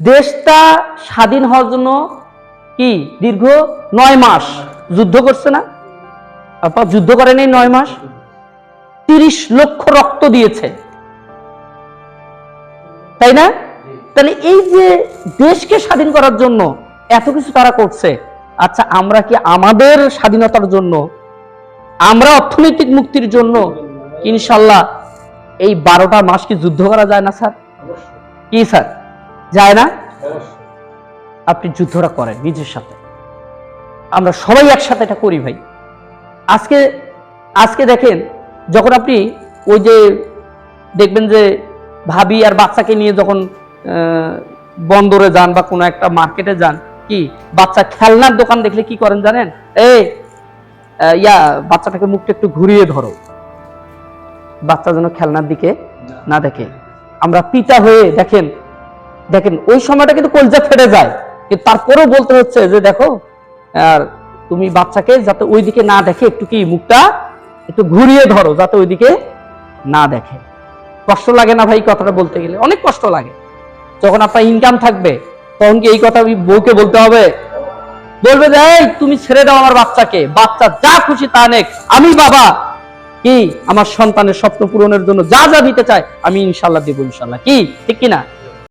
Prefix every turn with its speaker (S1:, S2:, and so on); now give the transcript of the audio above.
S1: দেশটা স্বাধীন হওয়ার জন্য কি দীর্ঘ নয় মাস যুদ্ধ করছে না? আপনার যুদ্ধ করেনি নয় মাস? তিরিশ লক্ষ রক্ত দিয়েছে। তাই না? তাহলে এই যে দেশকে স্বাধীন করার জন্য এত কিছু তারা করছে আচ্ছা আমরা কি আমাদের স্বাধীনতার জন্য, আমরা অর্থনৈতিক মুক্তির জন্য ইনশাল্লাহ এই বারোটা মাস কি যুদ্ধ করা যায় না, স্যার? কি, স্যার? যায় না? আপনি যুদ্ধটা করেন নিজের সাথে। আমরা সবাই একসাথে এটা করি ভাই। আজকে আজকে দেখেন যখন আপনি ওই যে দেখবেন যে ভাবি আর বাচ্চাকে নিয়ে যখন বন্দরে যান বা কোনো একটা মার্কেটে যান কি বাচ্চা খেলনার দোকান দেখলে কি করেন জানেন? আহ, ইয়া বাচ্চাটাকে মুখটা একটু ঘুরিয়ে ধরো। বাচ্চা যেন খেলনার দিকে না দেখে। আমরা পিতা হয়ে দেখেন দেখেন, ওই সময়টা কিন্তু কলজা ফেটে যায়। কিন্তু তারপরেও বলতে হচ্ছে যে, দেখো, আর তুমি বাচ্চাকে যাতে ওই দিকে না দেখে একটু কি মুখটা একটু ঘুরিয়ে ধরো, যাতে ওইদিকে না দেখে। কষ্ট লাগে না ভাই কথাটা বলতে গেলে? অনেক কষ্ট লাগে। যখন আপনার ইনকাম থাকবে, তখন কি এই কথা বউকে বলতে হবে? বলবে যে, এই, তুমি ছেড়ে দাও আমার বাচ্চাকে। বাচ্চা যা খুশি তা নেক। আমি বাবা। কি? আমার সন্তানের স্বপ্ন পূরণের জন্য যা যা দিতে চায়, আমি ইনশাল্লাহ দেবো ইনশাল্লাহ কি? ঠিক কিনা?